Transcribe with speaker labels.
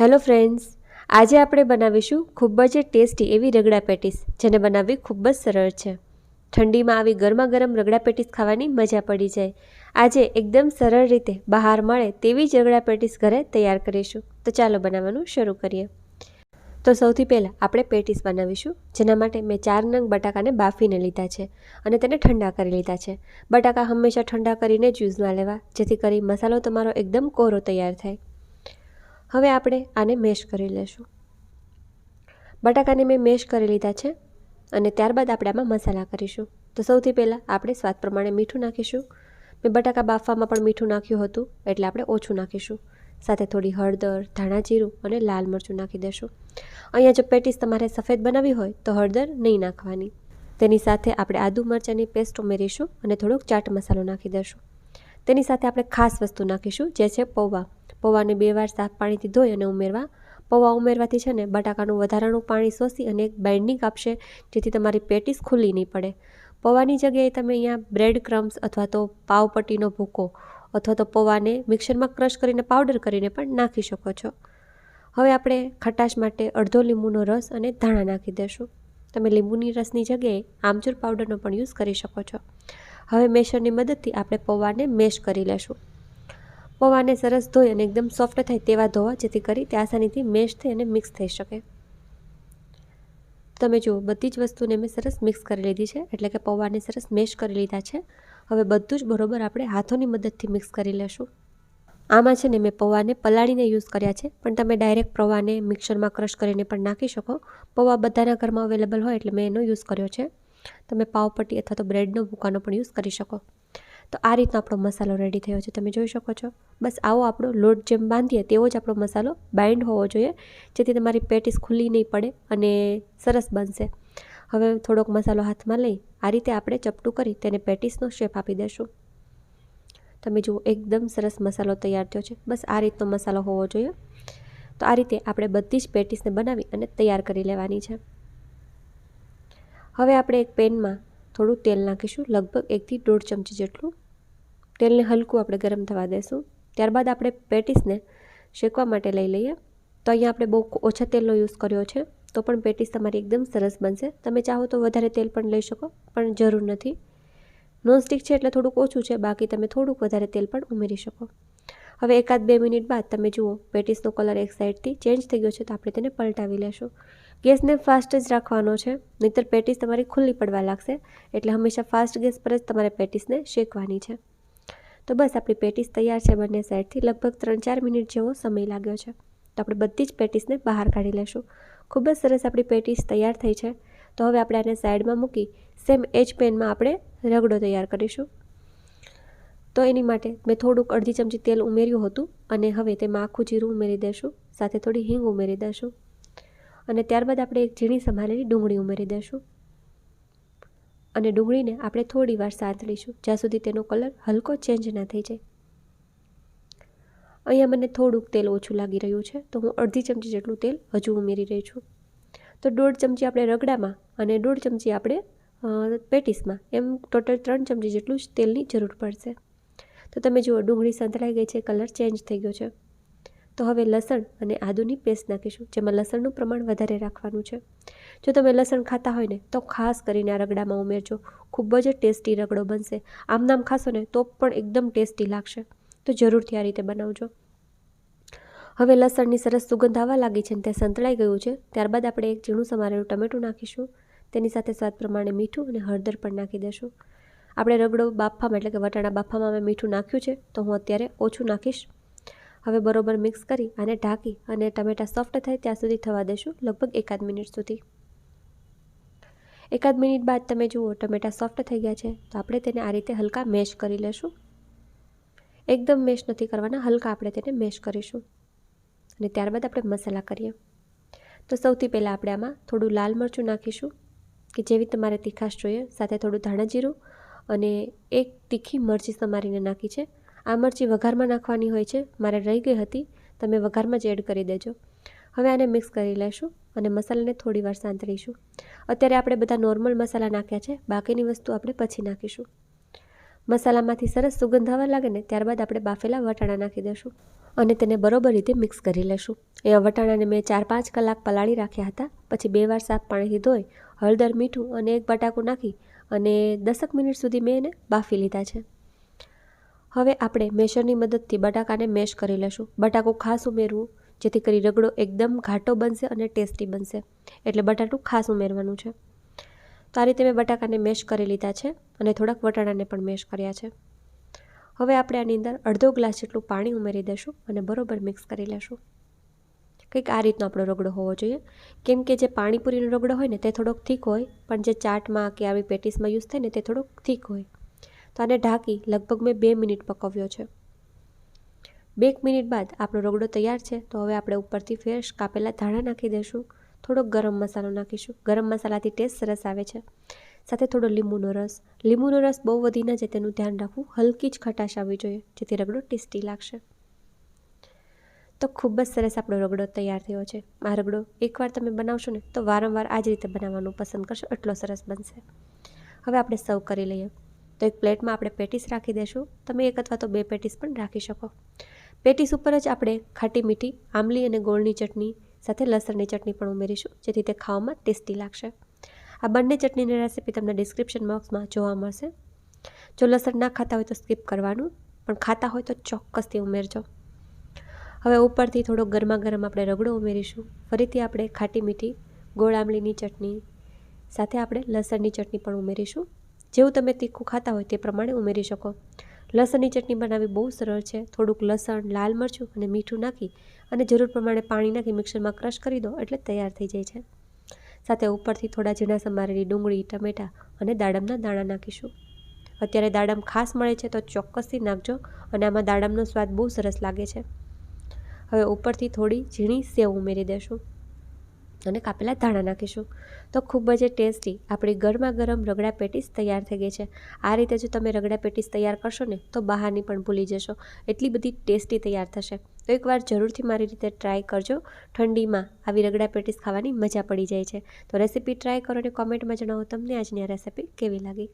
Speaker 1: Hello friends, આજે આપણે બનાવીશું ખૂબ જ ટેસ્ટી એવી રગડા પેટીસ, જેને બનાવવી ખૂબ જ સરળ છે. ઠંડીમાં આવી ગરમા ગરમ રગડા પેટીસ ખાવાની મજા પડી જાય. આજે એકદમ સરળ રીતે બહાર મળે તેવી જ રગડા પેટીસ ઘરે તૈયાર કરીશું. તો ચાલો બનાવવાનું શરૂ કરીએ. તો સૌથી પહેલાં આપણે પેટીસ બનાવીશું, જેના માટે મેં ચાર નંગ બટાકાને બાફીને લીધા છે અને તેને ઠંડા કરી લીધા છે. બટાકા હંમેશા ઠંડા કરીને જ યુઝમાં લેવા, જેથી કરી મસાલો તમારો એકદમ કોરો તૈયાર થાય. હવે આપણે આને મેશ કરી લેશું. બટાકાને મેં મેશ કરી લીધા છે અને ત્યારબાદ આપણે આમાં મસાલા કરીશું. તો સૌથી પહેલાં આપણે સ્વાદ પ્રમાણે મીઠું નાખીશું. મેં બટાકા બાફવામાં પણ મીઠું નાખ્યું હતું, એટલે આપણે ઓછું નાખીશું. સાથે થોડી હળદર, ધાણા જીરું અને લાલ મરચું નાખી દેશું. અહીંયા જો પેટીસ તમારે સફેદ બનાવવી હોય તો હળદર નહીં નાખવાની. તેની સાથે આપણે આદુ મરચાંની પેસ્ટ ઉમેરીશું અને થોડોક ચાટ મસાલો નાખી દઈશું તેની સાથે આપણે ખાસ વસ્તુ નાખીશું, જે છે પૌવા. પૌવાને બે વાર સાફ પાણીથી ધોઈ અને ઉમેરવા. પૌવા ઉમેરવાથી છે ને બટાકાનું વધારાનું પાણી શોષી અને એક બાઇન્ડિંગ આપશે, જેથી તમારી પેટીસ ખુલ્લી નહીં પડે. પૌવાની જગ્યાએ તમે અહીંયા બ્રેડ ક્રમ્સ અથવા તો પાવપટ્ટીનો ભૂકો અથવા તો પૌવાને મિક્સરમાં ક્રશ કરીને પાવડર કરીને પણ નાખી શકો છો. હવે આપણે ખટાશ માટે અડધો લીંબુનો રસ અને ધાણા નાખી દઈશું તમે લીંબુની રસની જગ્યાએ આમચૂર પાવડરનો પણ યુઝ કરી શકો છો. હવે મેશરની મદદથી આપણે પૌવાને મેશ કરી લેશું. પૌવાને સરસ ધોઈ અને એકદમ સોફ્ટ થાય તેવા ધોવા, જેથી કરી તે આસાનીથી મેશ થઈ અને મિક્સ થઈ શકે. તમે જુઓ, બધી જ વસ્તુને મેં સરસ મિક્સ કરી લીધી છે, એટલે કે પૌવાને સરસ મેશ કરી લીધા છે. હવે બધું જ બરોબર આપણે હાથોની મદદથી મિક્સ કરી લેશું. આમાં છે ને, મેં પૌવાને પલાળીને યુઝ કર્યા છે, પણ તમે ડાયરેક્ટ પૌવાને મિક્સરમાં ક્રશ કરીને પણ નાખી શકો. પૌવા બધાના ઘરમાં અવેલેબલ હોય એટલે મેં એનો યુઝ કર્યો છે. તમે પાવપટ્ટી અથવા તો બ્રેડનો ભૂકાનો પણ યુઝ કરી શકો. તો આ રીતનો આપણો મસાલો રેડી થયો છે. તમે જોઈ શકો છો. બસ આવો આપણો લોટ જેમ બાંધીએ તેવો જ આપણો મસાલો બાઇન્ડ હોવો જોઈએ, જેથી તમારી પેટીસ ખુલ્લી નહીં પડે અને સરસ બનશે. હવે થોડોક મસાલો હાથમાં લઈ આ રીતે આપણે ચપટું કરી તેને પેટીસનો શેપ આપી દઈશું તમે જુઓ, એકદમ સરસ મસાલો તૈયાર થયો છે. બસ આ રીતનો મસાલો હોવો જોઈએ. તો આ રીતે આપણે બધી જ પેટીસને બનાવી અને તૈયાર કરી લેવાની છે. હવે આપણે એક પેનમાં થોડું તેલ નાખીશું, લગભગ એકથી દોઢ ચમચી જેટલું. તેલને હલકું આપણે ગરમ થવા દેશું. ત્યારબાદ આપણે પેટીસને શેકવા માટે લઈ લઈએ. તો અહીંયા આપણે બહુ ઓછા તેલનો યુઝ કર્યો છે, તો પણ પેટીસ તમારી એકદમ સરસ બનશે. તમે ચાહો તો વધારે તેલ પણ લઈ શકો, પણ જરૂર નથી. નોનસ્ટિક છે એટલે થોડુંક ઓછું છે, બાકી તમે થોડુંક વધારે તેલ પણ ઉમેરી શકો. હવે એકાદ બે મિનિટ બાદ તમે જુઓ, પેટીસનો કલર એક સાઈડથી ચેન્જ થઈ ગયો છે, તો આપણે તેને પલટાવી લેશું. ગેસને ફાસ્ટ જ રાખવાનો છે, નહીંતર પેટીસ તમારી ખુલ્લી પડવા લાગશે, એટલે હંમેશા ફાસ્ટ ગેસ પર જ તમારે પેટીસને શેકવાની છે. તો બસ આપણી પેટીસ તૈયાર છે બંને સાઈડથી, લગભગ ત્રણ ચાર મિનિટ જેવો સમય લાગ્યો છે. તો આપણે બધી જ પેટીસને બહાર કાઢી લેશું. ખૂબ જ સરસ આપણી પેટીસ તૈયાર થઈ છે. તો હવે આપણે આને સાઈડમાં મૂકી, સેમ એ જ પેનમાં આપણે રગડો તૈયાર કરીશું. તો એની માટે મેં થોડુંક અડધી ચમચી તેલ ઉમેર્યું હતું, અને હવે તેમાં આખું જીરું ઉમેરી દઈશું સાથે થોડી હિંગ ઉમેરી દઈશું અને ત્યારબાદ આપણે એક ઝીણી સંભાળેલી ડુંગળી ઉમેરી દઈશું. અને ડુંગળીને આપણે થોડી વાર સાંતળીશું જ્યાં સુધી તેનો કલર હલકો ચેન્જ ના થઈ જાય. અહીંયા મને થોડુંક તેલ ઓછું લાગી રહ્યું છે, તો હું અડધી ચમચી જેટલું તેલ હજુ ઉમેરી રહી છું. તો દોઢ ચમચી આપણે રગડામાં અને દોઢ ચમચી આપણે પેટીસમાં, એમ ટોટલ ત્રણ ચમચી જેટલું જ તેલની જરૂર પડશે. તો તમે જુઓ, ડુંગળી સંતળાઈ ગઈ છે, કલર ચેન્જ થઈ ગયો છે. તો હવે લસણ અને આદુની પેસ્ટ નાખીશું, જેમાં લસણનું પ્રમાણ વધારે રાખવાનું છે. જો તમે લસણ ખાતા હોય ને, તો ખાસ કરીને આ રગડામાં ઉમેરજો. ખૂબ જ ટેસ્ટી રગડો બનશે. આમ નામ ખાશો ને, તો પણ એકદમ ટેસ્ટી લાગશે. તો જરૂરથી આ રીતે બનાવજો. હવે લસણની સરસ સુગંધ આવવા લાગી છે ને, તે સંતળાઈ ગયું છે. ત્યારબાદ આપણે એક ઝીણું સમારેલું ટમેટું નાખીશું. તેની સાથે સ્વાદ પ્રમાણે મીઠું અને હળદર પણ નાખી દઈશું આપણે રગડો બાફામાં, એટલે કે વટાણા બાફામાં મેં મીઠું નાખ્યું છે, તો હું અત્યારે ઓછું નાખીશ. હવે બરોબર મિક્સ કરી આને ઢાંકી અને ટમેટાં સોફ્ટ થાય ત્યાં સુધી થવા દેશું લગભગ એકાદ મિનિટ સુધી. એકાદ મિનિટ બાદ તમે જુઓ ટમેટાં સોફ્ટ થઈ ગયા છે, તો આપણે તેને આ રીતે હલકા મેશ કરી લેશું. એકદમ મેશ નથી કરવાના, હલકા આપણે તેને મેશ કરીશું. અને ત્યારબાદ આપણે મસાલા કરીએ. તો સૌથી પહેલાં આપણે આમાં થોડું લાલ મરચું નાખીશું, કે જેવી તમારે તીખાશ જોઈએ, સાથે થોડું ધાણા જીરું અને એક તીખી મરચી સમારીને નાખી છે. આ મરચી વઘારમાં નાખવાની હોય છે. મારે રહી ગઈ હતી. તમે વઘારમાં જ એડ કરી દેજો. હવે આને મિક્સ કરી લેશું અને મસાલાને થોડી વાર સાંતળીશું અત્યારે આપણે બધા નોર્મલ મસાલા નાખ્યા છે. બાકીની વસ્તુ આપણે પછી નાખીશું. મસાલામાંથી સરસ સુગંધ આવવા લાગે ને ત્યારબાદ આપણે બાફેલા વટાણા નાખી દઈશું અને તેને બરોબર રીતે મિક્સ કરી લેશું. અહીંયા વટાણાને મેં ચાર પાંચ કલાક પલાળી રાખ્યા હતા. પછી બે વાર સાફ પાણીથી ધોઈ હળદર, મીઠું અને એક બટાકું નાખી અને દસક મિનિટ સુધી મેં એને બાફી લીધા છે. હવે આપણે મેશરની મદદથી બટાકાને મેશ કરી લેશું. બટાકું ખાસ ઉમેરવું, જેથી કરી રગડો એકદમ ઘાટો બનશે અને ટેસ્ટી બનશે. એટલે બટાટું ખાસ ઉમેરવાનું છે. તો આ રીતે મેં બટાકાને મેશ કરી લીધા છે અને થોડાક વટાણાને પણ મેશ કર્યા છે. હવે આપણે આની અંદર અડધો ગ્લાસ જેટલું પાણી ઉમેરી દઈશું અને બરોબર મિક્સ કરી લેશું. કંઈક આ રીતનો આપણો રગડો હોવો જોઈએ. કેમ કે જે પાણીપુરીનો રગડો હોય ને તે થોડોક થીક હોય, પણ જે ચાટમાં કે આવી પેટીસમાં યુઝ થાય ને તે થોડોક થીક હોય. તો આને ઢાંકી લગભગ મેં બે મિનિટ પકવ્યો છે. બે મિનિટ બાદ આપણો રગડો તૈયાર છે, તો હવે આપણે ઉપરથી ફ્રેશ કાપેલા ધાણા નાખી દઈશું થોડોક ગરમ મસાલો નાખીશું. ગરમ મસાલાથી ટેસ્ટ સરસ આવે છે. સાથે થોડો લીંબુનો રસ. લીંબુનો રસ બહુ વધી ન જાય તેનું ધ્યાન રાખવું હલકી જ ખટાશ આવવી જોઈએ, જેથી રગડો ટેસ્ટી લાગશે. તો ખૂબ જ સરસ આપણો રગડો તૈયાર થયો છે. આ રગડો એકવાર તમે બનાવશો ને, તો વારંવાર આ જ રીતે બનાવવાનું પસંદ કરશો, એટલો સરસ બનશે. હવે આપણે સર્વ કરી લઈએ. તો એક પ્લેટમાં આપણે પેટીસ રાખી દઈશું તમે એક અથવા તો બે પેટીસ પણ રાખી શકો. પેટીસ ઉપર જ આપણે ખાટી મીઠી, આંબલી અને ગોળની ચટણી સાથે લસણની ચટણી પણ ઉમેરીશું, જેથી તે ખાવામાં ટેસ્ટી લાગશે. આ બંને ચટણીની રેસીપી તમને ડિસ્ક્રિપ્શન બોક્સમાં જોવા મળશે. જો લસણ ના ખાતા હોય તો સ્કીપ કરવાનું, પણ ખાતા હોય તો ચોક્કસથી ઉમેરજો. હવે ઉપરથી થોડો ગરમા ગરમ આપણે રગડો ઉમેરીશું. ફરીથી આપણે ખાટી મીઠી, ગોળ આંબલીની ચટણી સાથે આપણે લસણની ચટણી પણ ઉમેરીશું. જેવું તમે તીખું ખાતા હોય તે પ્રમાણે ઉમેરી શકો. લસણની ચટણી બનાવવી બહુ સરળ છે. થોડુંક લસણ, લાલ મરચું અને મીઠું નાખી અને જરૂર પ્રમાણે પાણી નાખી મિક્સરમાં ક્રશ કરી દો એટલે તૈયાર થઈ જાય છે. સાથે ઉપરથી થોડા ઝીણા સમારેલી ડુંગળી, ટમેટાં અને દાડમના દાણા નાખીશું. અત્યારે દાડમ ખાસ મળે છે તો ચોક્કસથી નાખજો અને આમાં દાડમનો સ્વાદ બહુ સરસ લાગે છે. હવે ઉપરથી થોડી ઝીણી સેવ ઉમેરી દેશું. અને કાપેલા ધાણા નાખીશું. તો ખૂબ જ ટેસ્ટી આપણી ગરમા ગરમ રગડા પેટીસ તૈયાર થઈ ગઈ છે. આ રીતે જો તમે રગડા પેટીસ તૈયાર કરશો ને, તો બહારની પણ ભૂલી જશો. એટલી બધી ટેસ્ટી તૈયાર થશે. તો એકવાર જરૂરથી મારી રીતે ટ્રાય કરજો. ઠંડીમાં આવી રગડા પેટીસ ખાવાની મજા પડી જાય છે. તો રેસીપી ટ્રાય કરો અને કોમેન્ટમાં જણાવો તમને આજની આ રેસીપી કેવી લાગી.